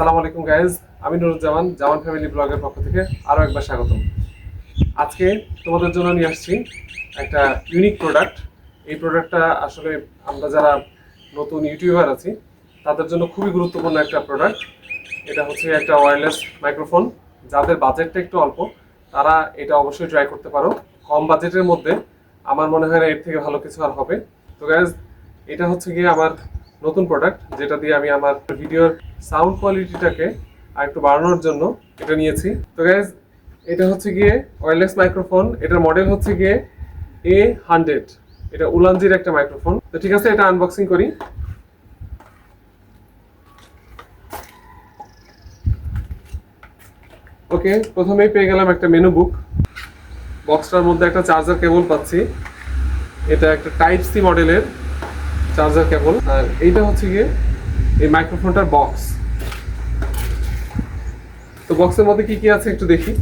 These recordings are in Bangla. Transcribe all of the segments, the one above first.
আসসালামু আলাইকুম গাইজ আমি নুরুজ্জামান, জামান ফ্যামিলি ব্লগের পক্ষ থেকে আরও একবার স্বাগতম। আজকে তোমাদের জন্য নিয়ে আসছি একটা ইউনিক প্রোডাক্ট এই প্রোডাক্টটা আসলে আমরা যারা নতুন ইউটিউবার আছি, তাদের জন্য খুবই গুরুত্বপূর্ণ একটা প্রোডাক্ট এটা হচ্ছে একটা ওয়্যারলেস মাইক্রোফোন যাদের বাজেটটা একটু অল্প, তারা এটা অবশ্যই ট্রাই করতে পারো। কম বাজেটের মধ্যে আমার মনে হয় না এর থেকে ভালো কিছু আর হবে। তো গাইজ এটা হচ্ছে গিয়ে আমার নতুন প্রোডাক্ট যেটা দিয়ে আমি আমার ভিডিওর সাউন্ড কোয়ালিটিটাকে আর একটু বাড়ানোর জন্য এটা নিয়েছি। তো গ্যাস এটা হচ্ছে গিয়ে ওয়্যারলেস মাইক্রোফোন এটার মডেল হচ্ছে গিয়ে এ হান্ড্রেড এটা উলানজির একটা মাইক্রোফোন তো ঠিক আছে, এটা আনবক্সিং করি। ওকে প্রথমেই পেয়ে গেলাম একটা মেনু বুক বক্সটার মধ্যে একটা চার্জার কেবল পাচ্ছি। এটা একটা টাইপ সি মডেলের চার্জার কেবল আর এইটা হচ্ছে গিয়ে এই মাইক্রোফোনটার বক্স তো বক্সের মধ্যে কি কি আছে একটু দেখি।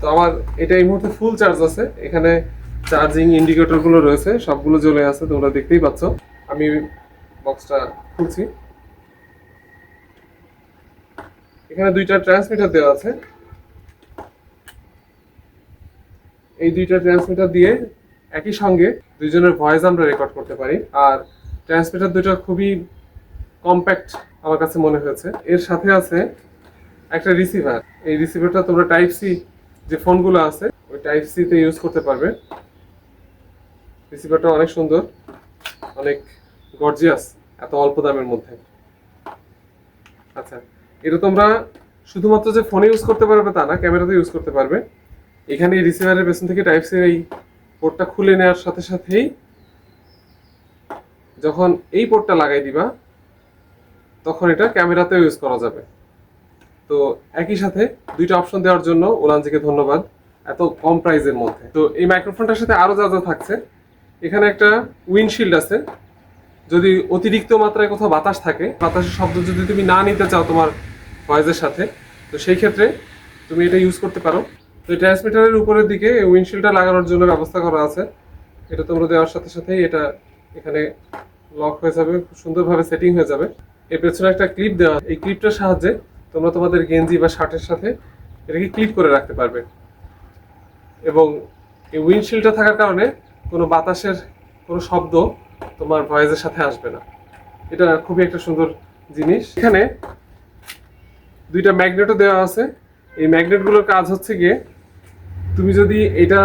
তো আমার এটা এই মুহূর্তে ফুল চার্জ আছে। এখানে চার্জিং ইন্ডিকেটরগুলো রয়েছে, সবগুলো জ্বলে আছে, তোমরা দেখতেই পাচ্ছ। আমি বক্সটা খুলছি। এখানে দুইটা ট্রান্সমিটার দেওয়া আছে। এই দুইটা ট্রান্সমিটার দিয়ে একই সঙ্গে দুইজনের ভয়েস আমরা রেকর্ড করতে পারি। আর ট্রান্সমিটার দুটো খুবই কম্প্যাক্ট আমার কাছে মনে হয়েছে। এর সাথে আছে একটা রিসিভার এই রিসিভারটা তোমরা টাইপ সি যে ফোনগুলো আছে, ওই টাইপ সিতে ইউজ করতে পারবে। রিসিভারটা অনেক সুন্দর, অনেক গর্জিয়াস এত অল্প দামের মধ্যে। আচ্ছা এটা তোমরা শুধুমাত্র যে ফোনে ইউজ করতে পারবে তা না ক্যামেরাতে ইউজ করতে পারবে। এখানে এই রিসিভারের পেছন থেকে টাইপ সি এই পোর্টটা খুলে নেওয়ার সাথে সাথেই যখন এই পোর্টটা লাগাই দিবা, তখন এটা ক্যামেরাতেও ইউজ করা যাবে। তো একই সাথে দুইটা অপশন দেওয়ার জন্য ওলানজিকে ধন্যবাদ এত কম প্রাইজের মধ্যে। তো এই মাইক্রোফোনটার সাথে আরও যা যা থাকছে, এখানে একটা উইন্ডশিল্ড আছে। যদি অতিরিক্ত মাত্রায় কোথাও বাতাস থাকে, বাতাসের শব্দ যদি তুমি না নিতে চাও তোমার ভয়েসের সাথে, তো সেই ক্ষেত্রে তুমি এটা ইউজ করতে পারো। তো ট্রান্সমিটারের উপরের দিকে উইন্ডশিল্ডটা লাগানোর জন্য ব্যবস্থা করা আছে। এটা তোমরা দেওয়ার সাথে সাথেই এটা এখানে লক হয়ে যাবে খুব সুন্দরভাবে সেটিং হয়ে যাবে। এর পেছনে একটা ক্লিপ দেওয়া, এই ক্লিপটার সাহায্যে তোমরা তোমাদের গেঞ্জি বা শার্টের সাথে এটাকে ক্লিপ করে রাখতে পারবে। এবং এই উইন্ডশিল্ডটা থাকার কারণে কোনো বাতাসের কোনো শব্দ তোমার ভয়েসের সাথে আসবে না। এটা খুবই একটা সুন্দর জিনিস। এখানে দুইটা ম্যাগনেটও দেওয়া আছে। এই ম্যাগনেটগুলোর কাজ হচ্ছে গিয়ে তুমি যদি এটা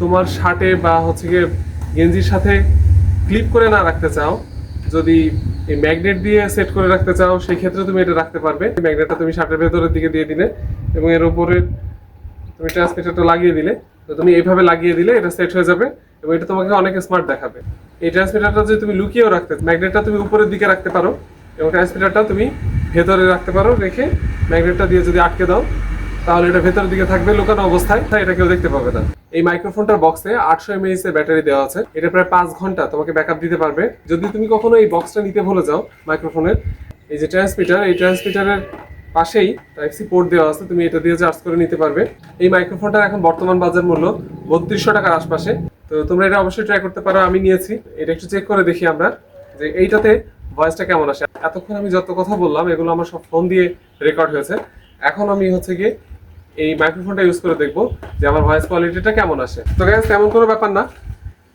তোমার শার্টে বা হচ্ছে গিয়ে গেঞ্জির সাথে ক্লিপ করে না রাখতে চাও, যদি এই ম্যাগনেট দিয়ে সেট করে রাখতে চাও, সেই ক্ষেত্রে তুমি এটা রাখতে পারবে। ম্যাগনেটটা তুমি শার্টের ভেতরের দিকে দিয়ে দিলে এবং এর উপরে তুমি ট্রান্সমিটারটা লাগিয়ে দিলে। তো তুমি এইভাবে লাগিয়ে দিলে এটা সেট হয়ে যাবে এবং এটা তোমাকে অনেক স্মার্ট দেখাবে। এই ট্রান্সমিটারটা যদি তুমি লুকিয়েও রাখতে ম্যাগনেটটা তুমি উপরের দিকে রাখতে পারো এবং ট্রান্সমিটারটা তুমি ভেতরে রাখতে পারো রেখে ম্যাগনেটটা দিয়ে যদি আটকে দাও তাহলে এটা ভেতরের দিকে থাকবে, লুকানো অবস্থায়। তাই এটা কেউ দেখতে পাবে না। এই মাইক্রোফোনটার বক্সে আটশো এমএইচ এর ব্যাটারি দেওয়া আছে। এটা প্রায় পাঁচ ঘণ্টা তোমাকে ব্যাকআপ দিতে পারবে। যদি তুমি কখনো এই বক্সটা নিতে ভুলে যাও মাইক্রোফোনের এই যে ট্রান্সমিটার এই ট্রান্সমিটারের পাশেই টাইপ সি পোর্ট দেওয়া আছে, তুমি এটা দিয়ে চার্জ করে নিতে পারবে। এই মাইক্রোফোনটার এখন বর্তমান বাজার মূল্য বত্রিশশো টাকার আশপাশে। তো তোমরা এটা অবশ্যই ট্রাই করতে পারো, আমি নিয়েছি। এটা একটু চেক করে দেখি আমরা যে এইটাতে ভয়েসটা কেমন আসে। এতক্ষণ আমি যত কথা বললাম, এগুলো আমার সব ফোন দিয়ে রেকর্ড হয়েছে। এখন আমি হচ্ছে গিয়ে এই মাইক্রোফোনটা ইউজ করে দেখব যে আমার ভয়েস কোয়ালিটিটা কেমন আসে। তো গ্যাস তেমন কোনো ব্যাপার না।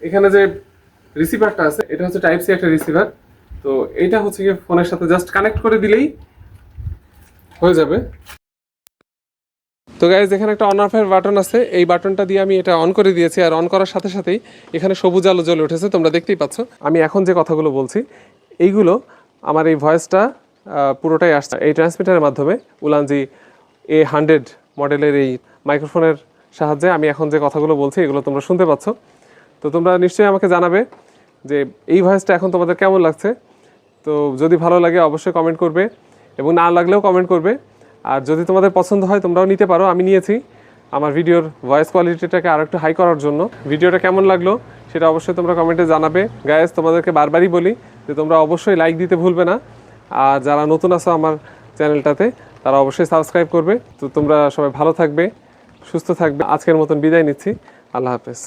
এখানে যে রিসিভারটা আছে, এটা হচ্ছে টাইপ সি একটা রিসিভার তো এটা হচ্ছে গিয়ে ফোনের সাথে জাস্ট কানেক্ট করে দিলেই হয়ে যাবে। তো গাইজ এখানে একটা অন অফের বাটন আছে। এই বাটনটা দিয়ে আমি এটা অন করে দিয়েছি। আর অন করার সাথে সাথেই এখানে সবুজ আলো জ্বলে উঠেছে, তোমরা দেখতেই পাচ্ছ। আমি এখন যে কথাগুলো বলছি, এইগুলো আমার এই ভয়েসটা পুরোটাই আসছে। এই ট্রান্সমিটারের মাধ্যমে উলানজি এ হান্ড্রেড মডেলের এই মাইক্রোফোনের সাহায্যে আমি এখন যে কথাগুলো বলছি, এগুলো তোমরা শুনতে পাচ্ছ। তো তোমরা নিশ্চয়ই আমাকে জানাবে যে এই ভয়েসটা এখন তোমাদের কেমন লাগছে। তো যদি ভালো লাগে অবশ্যই কমেন্ট করবে এবং না লাগলেও কমেন্ট করবে। আর যদি তোমাদের পছন্দ হয় তোমরাও নিতে পারো, আমি নিয়েছি। আমার ভিডিওর ভয়েস কোয়ালিটিটাকে আরও একটু হাই করার জন্য। ভিডিওটা কেমন লাগল সেটা অবশ্যই তোমরা কমেন্টে জানাবে। গায়েস তোমাদেরকে বারবারই বলি যে তোমরা অবশ্যই লাইক দিতে ভুলবে না। আর যারা নতুন আছো আমার চ্যানেলটাতে তারা অবশ্যই সাবস্ক্রাইব করবে। তো তোমরা সবাই ভালো থাকবে, সুস্থ থাকবে। আজকের মতন বিদায় নিচ্ছি। আল্লাহ হাফেজ।